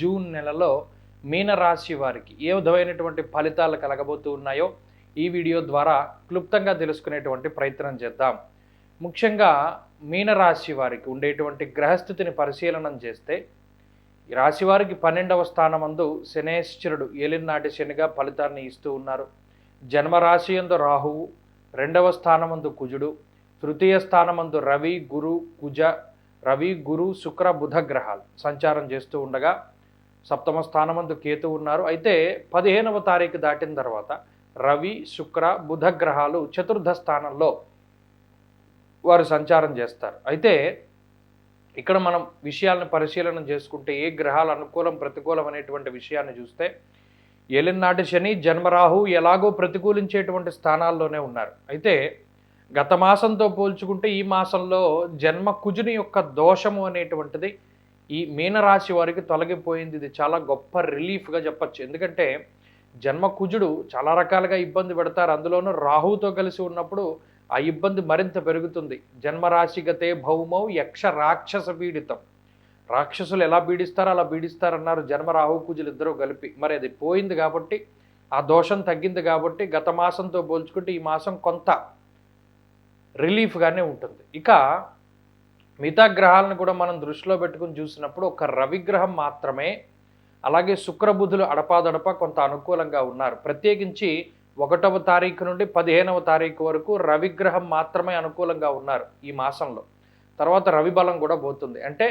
June నెలలో మీనరాశి వారికి ఏ విధమైనటువంటి ఫలితాలు కలగబోతూ ఉన్నాయో ఈ వీడియో ద్వారా క్లుప్తంగా తెలుసుకునేటువంటి ప్రయత్నం చేద్దాం. ముఖ్యంగా మీనరాశి వారికి ఉండేటువంటి గ్రహస్థితిని పరిశీలనం చేస్తే రాశివారికి రాశి వారికి పన్నెండవ స్థానమందు శనేశ్వరుడు ఏలినాటి శనిగా ఫలితాన్ని ఇస్తూ ఉన్నారు. జన్మరాశి యందు రాహువు రెండవ స్థానమందు కుజుడు తృతీయ స్థానమందు రవి గురు కుజ రవి గురు శుక్ర బుధ గ్రహాలు సంచారం చేస్తూ ఉండగా సప్తమ స్థానమందు కేతు ఉన్నారు. అయితే పదిహేనవ తారీఖు దాటిన తర్వాత రవి శుక్ర బుధ గ్రహాలు చతుర్థ స్థానంలో వారు సంచారం చేస్తారు. అయితే ఇక్కడ మనం విషయాలను పరిశీలన చేసుకుంటే ఏ గ్రహాలు అనుకూలం ప్రతికూలం అనేటువంటి విషయాన్ని చూస్తే ఏలినాటి శని జన్మరాహు ఎలాగో ప్రతికూలించేటువంటి స్థానాల్లోనే ఉన్నారు. అయితే గత మాసంతో పోల్చుకుంటే ఈ మాసంలో జన్మ కుజుని యొక్క దోషము అనేటువంటిది ఈ మీనరాశి వారికి తొలగిపోయింది. ఇది చాలా గొప్ప రిలీఫ్గా చెప్పచ్చు. ఎందుకంటే జన్మ కుజుడు చాలా రకాలుగా ఇబ్బంది పెడతారు. అందులోనూ రాహుతో కలిసి ఉన్నప్పుడు ఆ ఇబ్బంది మరింత పెరుగుతుంది. జన్మరాశిగతే భౌమౌ యక్ష రాక్షస పీడితం. రాక్షసులు ఎలా పీడిస్తారో అలా పీడిస్తారన్నారు జన్మ రాహు కుజులు ఇద్దరూ కలిపి. మరి అది పోయింది కాబట్టి ఆ దోషం తగ్గింది కాబట్టి గత మాసంతో పోల్చుకుంటే ఈ మాసం కొంత రిలీఫ్గానే ఉంటుంది. ఇక మిగతా గ్రహాలను కూడా మనం దృష్టిలో పెట్టుకుని చూసినప్పుడు ఒక రవిగ్రహం మాత్రమే అలాగే శుక్రబుధులు అడపాదడప కొంత అనుకూలంగా ఉన్నారు. ప్రత్యేకించి ఒకటవ తారీఖు నుండి పదిహేనవ తారీఖు వరకు రవిగ్రహం మాత్రమే అనుకూలంగా ఉన్నారు ఈ మాసంలో. తర్వాత రవి బలం కూడా పోతుంది. అంటే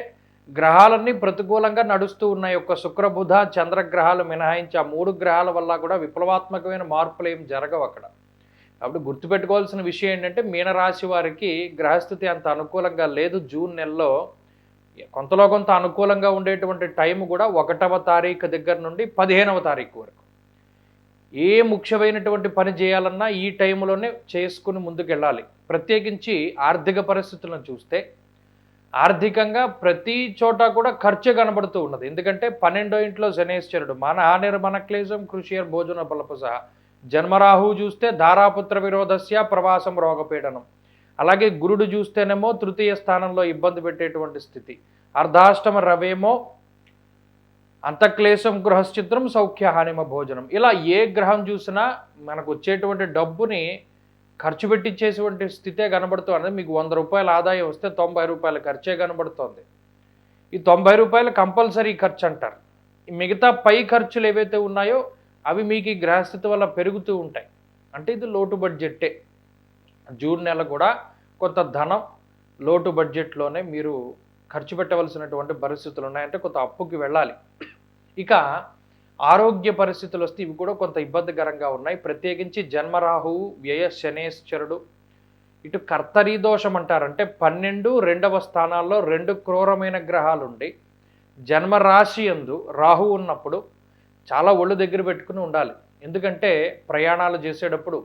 గ్రహాలన్నీ ప్రతికూలంగా నడుస్తూ ఉన్నాయి. ఒక శుక్రబుధ చంద్రగ్రహాలు మినహాయించి ఆ మూడు గ్రహాల వల్ల కూడా విప్లవాత్మకమైన మార్పులు ఏం జరగవు అక్కడ. కాబట్టి గుర్తుపెట్టుకోవాల్సిన విషయం ఏంటంటే మీనరాశి వారికి గ్రహస్థితి అంత అనుకూలంగా లేదు. జూన్ నెలలో కొంతలో కొంత అనుకూలంగా ఉండేటువంటి టైం కూడా ఒకటవ తారీఖు దగ్గర నుండి పదిహేనవ తారీఖు వరకు. ఏ ముఖ్యమైనటువంటి పని చేయాలన్నా ఈ టైంలోనే చేసుకుని ముందుకెళ్ళాలి. ప్రత్యేకించి ఆర్థిక పరిస్థితులను చూస్తే ఆర్థికంగా ప్రతి చోట కూడా ఖర్చు కనబడుతూ ఉన్నది. ఎందుకంటే పన్నెండో ఇంట్లో శనేశ్వరుడు మన హానిర్మన క్లేశం కృషియర్ భోజన బలప సహా జన్మరాహు చూస్తే ధారాపుత్ర విరోధస్య ప్రవాసం రోగపీడనం. అలాగే గురుడు చూస్తేనేమో తృతీయ స్థానంలో ఇబ్బంది పెట్టేటువంటి స్థితి. అర్ధాష్టమ రవేమో అంతక్లేశం గృహశ్చిత్రం సౌఖ్య హానిమ భోజనం. ఇలా ఏ గ్రహం చూసినా మనకు వచ్చేటువంటి డబ్బుని ఖర్చు పెట్టించేటువంటి స్థితే కనబడుతుంది మీకు వంద రూపాయల ఆదాయం వస్తే తొంభై రూపాయల ఖర్చే కనబడుతోంది. ఈ తొంభై రూపాయలు కంపల్సరీ ఖర్చు అంటారు. మిగతా పై ఖర్చులు ఏవైతే ఉన్నాయో అవి మీకు ఈ గ్రహస్థితి వల్ల పెరుగుతూ ఉంటాయి. అంటే ఇది లోటు బడ్జెట్టే. జూన్ నెల కూడా కొంత ధనం లోటు బడ్జెట్లోనే మీరు ఖర్చు పెట్టవలసినటువంటి పరిస్థితులు ఉన్నాయంటే కొంత అప్పుకి వెళ్ళాలి. ఇక ఆరోగ్య పరిస్థితులు వస్తే ఇవి కూడా కొంత ఇబ్బందికరంగా ఉన్నాయి. ప్రత్యేకించి జన్మరాహువు వ్యయ శనేశ్వరుడు ఇటు కర్తరీ దోషం అంటారు. అంటే పన్నెండు రెండవ స్థానాల్లో రెండు క్రూరమైన గ్రహాలు ఉండి జన్మరాశి ఎందు రాహు ఉన్నప్పుడు చాలా ఒళ్ళు దగ్గర పెట్టుకుని ఉండాలి. ఎందుకంటే ప్రయాణాలు చేసేటప్పుడు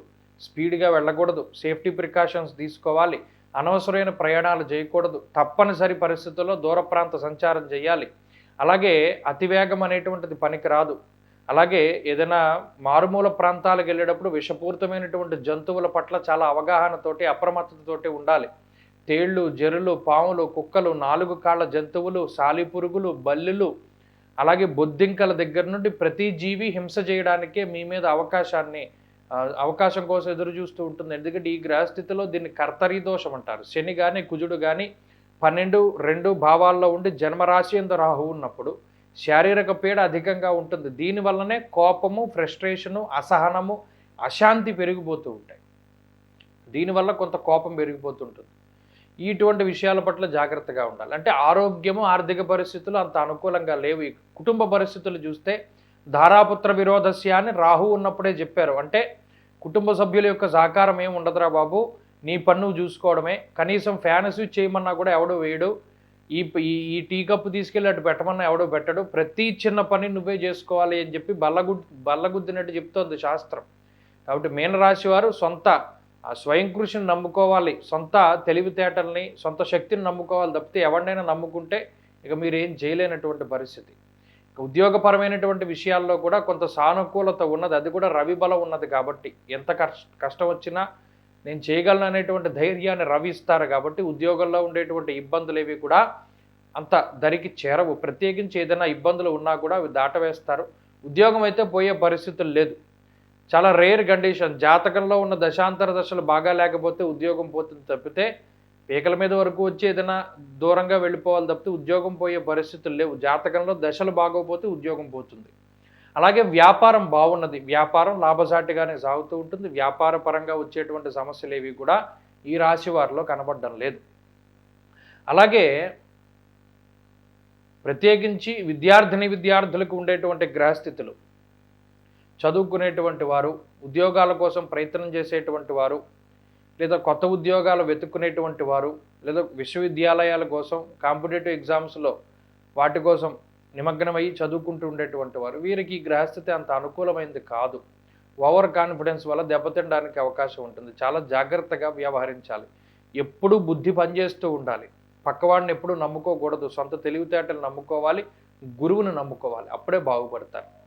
స్పీడ్గా వెళ్ళకూడదు. సేఫ్టీ ప్రికాషన్స్ తీసుకోవాలి. అనవసరమైన ప్రయాణాలు చేయకూడదు. తప్పనిసరి పరిస్థితుల్లో దూర ప్రాంత సంచారం చేయాలి. అలాగే అతివేగం అనేటువంటిది పనికి రాదు అలాగే ఏదైనా మారుమూల ప్రాంతాలకు వెళ్ళేటప్పుడు విషపూరితమైనటువంటి జంతువుల పట్ల చాలా అవగాహనతోటి అప్రమత్తతోటి ఉండాలి. తేళ్ళు జరులు పాములు కుక్కలు నాలుగు కాళ్ళ జంతువులు సాలిపురుగులు బల్లులు అలాగే బొద్దింకల దగ్గర నుండి ప్రతి జీవి హింస చేయడానికే మీ మీద అవకాశాన్ని అవకాశం కోసం ఎదురు చూస్తూ ఉంటుంది. ఎందుకంటే ఈ గ్రహస్థితిలో దీన్ని కర్తరీ దోషం అంటారు. శని కానీ కుజుడు కానీ పన్నెండు రెండు భావాల్లో ఉండి జన్మరాశి ఎందు రాహు ఉన్నప్పుడు శారీరక పీడ అధికంగా ఉంటుంది. దీనివల్లనే కోపము ఫ్రస్ట్రేషను అసహనము అశాంతి పెరిగిపోతూ ఉంటాయి. దీనివల్ల కొంత కోపం పెరిగిపోతుంటుంది ఇటువంటి విషయాల పట్ల జాగ్రత్తగా ఉండాలి. అంటే ఆరోగ్యము ఆర్థిక పరిస్థితులు అంత అనుకూలంగా లేవు. ఈ కుటుంబ పరిస్థితులు చూస్తే ధారాపుత్ర విరోధస్య అని రాహు ఉన్నప్పుడే చెప్పారు. అంటే కుటుంబ సభ్యుల యొక్క సహకారం ఏమి ఉండదురా బాబు. నీ పన్ను చూసుకోవడమే. కనీసం ఫ్యాన్ స్విచ్ చేయమన్నా కూడా ఎవడో వేయడు. ఈ ఈ ఈ టీ కప్పు తీసుకెళ్ళి అటు పెట్టమన్నా ఎవడో పెట్టడు. ప్రతి చిన్న పని నువ్వే చేసుకోవాలి అని చెప్పి బల్లగు బల్లగుద్దినట్టు చెప్తోంది శాస్త్రం. కాబట్టి మీనరాశి వారు సొంత ఆ స్వయం కృషిని నమ్ముకోవాలి. సొంత తెలివితేటల్ని సొంత శక్తిని నమ్ముకోవాలి తప్పితే ఎవరినైనా నమ్ముకుంటే ఇక మీరు ఏం చేయలేనటువంటి పరిస్థితి. ఇక ఉద్యోగపరమైనటువంటి విషయాల్లో కూడా కొంత సానుకూలత ఉన్నది. అది కూడా రవి బలం ఉన్నది కాబట్టి ఎంత కష్ట కష్టం వచ్చినా నేను చేయగలను అనేటువంటి ధైర్యాన్ని రవి ఇస్తారు కాబట్టి ఉద్యోగంలో ఉండేటువంటి ఇబ్బందులు ఏవి కూడా అంత దరికి చేరవు. ప్రత్యేకించి ఏదైనా ఇబ్బందులు ఉన్నా కూడా అవి దాటవేస్తారు. ఉద్యోగం అయితే పోయే పరిస్థితులు లేదు. చాలా రేర్ కండిషన్ జాతకంలో ఉన్న దశాంతర దశలు బాగా లేకపోతే ఉద్యోగం పోతుంది తప్పితే పీకల మీద వరకు వచ్చి ఏదైనా దూరంగా వెళ్ళిపోవాలి తప్పితే ఉద్యోగం పోయే పరిస్థితులు లేవు. జాతకంలో దశలు బాగోపోతే ఉద్యోగం పోతుంది. అలాగే వ్యాపారం బాగున్నది. వ్యాపారం లాభసాటిగానే సాగుతూ ఉంటుంది. వ్యాపార పరంగా వచ్చేటువంటి సమస్యలు ఏవి కూడా ఈ రాశి వారిలో కనబడడం లేదు. అలాగే ప్రత్యేకించి విద్యార్థిని విద్యార్థులకు ఉండేటువంటి గ్రహస్థితులు. చదువుకునేటువంటి వారు ఉద్యోగాల కోసం ప్రయత్నం చేసేటువంటి వారు లేదా కొత్త ఉద్యోగాలు వెతుక్కునేటువంటి వారు లేదా విశ్వవిద్యాలయాల కోసం కాంపిటేటివ్ ఎగ్జామ్స్లో వాటి కోసం నిమగ్నమై చదువుకుంటూ ఉండేటువంటి వారు వీరికి గ్రహస్థితి అంత అనుకూలమైంది కాదు. ఓవర్ కాన్ఫిడెన్స్ వల్ల దెబ్బతినడానికి అవకాశం ఉంటుంది. చాలా జాగ్రత్తగా వ్యవహరించాలి. ఎప్పుడూ బుద్ధి పనిచేస్తూ ఉండాలి. పక్కవాడిని ఎప్పుడూ నమ్ముకోకూడదు. సొంత తెలివితేటలు నమ్ముకోవాలి. గురువుని నమ్ముకోవాలి. అప్పుడే బాగుపడతారు.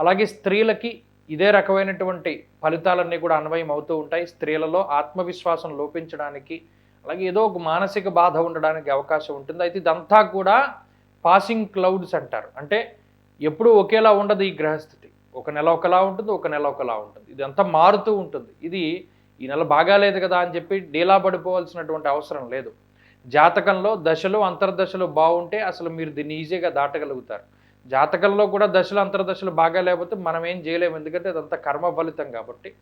అలాగే స్త్రీలకి ఇదే రకమైనటువంటి ఫలితాలన్నీ కూడా అన్వయం అవుతూ ఉంటాయి. స్త్రీలలో ఆత్మవిశ్వాసం లోపించడానికి అలాగే ఏదో ఒక మానసిక బాధ ఉండడానికి అవకాశం ఉంటుంది. అయితే ఇదంతా కూడా పాసింగ్ క్లౌడ్స్ అంటారు. అంటే ఎప్పుడూ ఒకేలా ఉండదు ఈ గ్రహస్థితి. ఒక నెల ఒకలా ఉంటుంది ఒక నెల ఒకలా ఉంటుంది. ఇదంతా మారుతూ ఉంటుంది. ఇది ఈ నెల బాగాలేదు కదా అని చెప్పి డీలా పడిపోవాల్సినటువంటి అవసరం లేదు. జాతకంలో దశలు అంతర్దశలు బాగుంటే అసలు మీరు దీన్ని ఈజీగా దాటగలుగుతారు. జాతకంలో కూడా దశలు అంతర్దశలు బాగా లేకపోతే మనం ఏం చేయలేము. ఎందుకంటే అదంతా కర్మ ఫలితం కాబట్టి.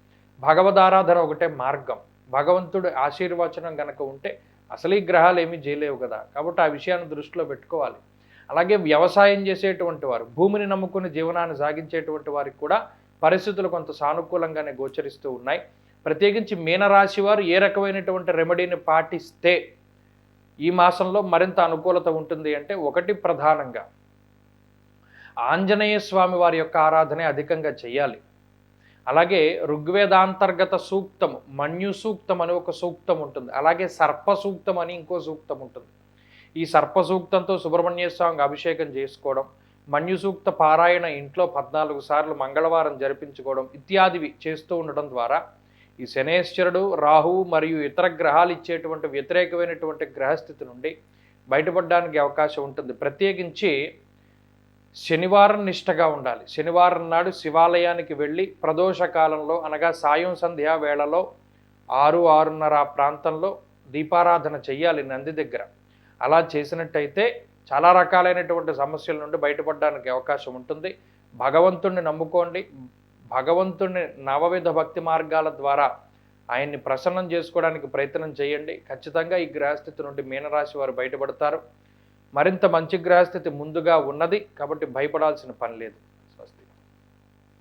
భగవద్ ఒకటే మార్గం. భగవంతుడు ఆశీర్వచనం కనుక ఉంటే అసలు ఈ గ్రహాలు ఏమీ చేయలేవు కదా. కాబట్టి ఆ విషయాన్ని దృష్టిలో పెట్టుకోవాలి. అలాగే వ్యవసాయం చేసేటువంటి వారు భూమిని నమ్ముకుని జీవనాన్ని సాగించేటువంటి వారికి కూడా పరిస్థితులు కొంత సానుకూలంగానే గోచరిస్తూ ఉన్నాయి. ప్రత్యేకించి మీనరాశి వారు ఏ రకమైనటువంటి రెమెడీని పాటిస్తే ఈ మాసంలో మరింత అనుకూలత ఉంటుంది అంటే ఒకటి ప్రధానంగా ఆంజనేయ స్వామి వారి యొక్క ఆరాధన అధికంగా చేయాలి అలాగే ఋగ్వేదాంతర్గత సూక్తం మన్యు సూక్తం అని ఒక సూక్తం ఉంటుంది. అలాగే సర్ప సూక్తం అని ఇంకో సూక్తం ఉంటుంది. ఈ సర్ప సూక్తంతో సుబ్రహ్మణ్య స్వామికి అభిషేకం చేసుకోవడం మన్యు సూక్త పారాయణ ఇంట్లో పద్నాలుగు సార్లు మంగళవారం జరిపించుకోవడం ఇత్యాదివి చేస్తూ ఉండడం ద్వారా ఈ శనేశ్వరుడు రాహువు మరియు ఇతర గ్రహాలు ఇచ్చేటువంటి వ్యతిరేకమైనటువంటి గ్రహస్థితి నుండి బయటపడడానికి అవకాశం ఉంటుంది. ప్రత్యేకించి శనివారం నిష్టగా ఉండాలి. శనివారం నాడు శివాలయానికి వెళ్ళి ప్రదోష కాలంలో అనగా సాయం సంధ్యా వేళలో ఆరు ఆరున్నర ఆ ప్రాంతంలో దీపారాధన చేయాలి నంది దగ్గర. అలా చేసినట్టయితే చాలా రకాలైనటువంటి సమస్యల నుండి బయటపడడానికి అవకాశం ఉంటుంది. భగవంతుణ్ణి నమ్ముకోండి. భగవంతుణ్ణి నవవిధ భక్తి మార్గాల ద్వారా ఆయన్ని ప్రసన్నం చేసుకోవడానికి ప్రయత్నం చేయండి. ఖచ్చితంగా ఈ గ్రహస్థితి నుండి మీనరాశి వారు బయటపడతారు. మరింత మంచి గ్రహస్థితి ముందుగా ఉన్నది కాబట్టి భయపడాల్సిన పని లేదు.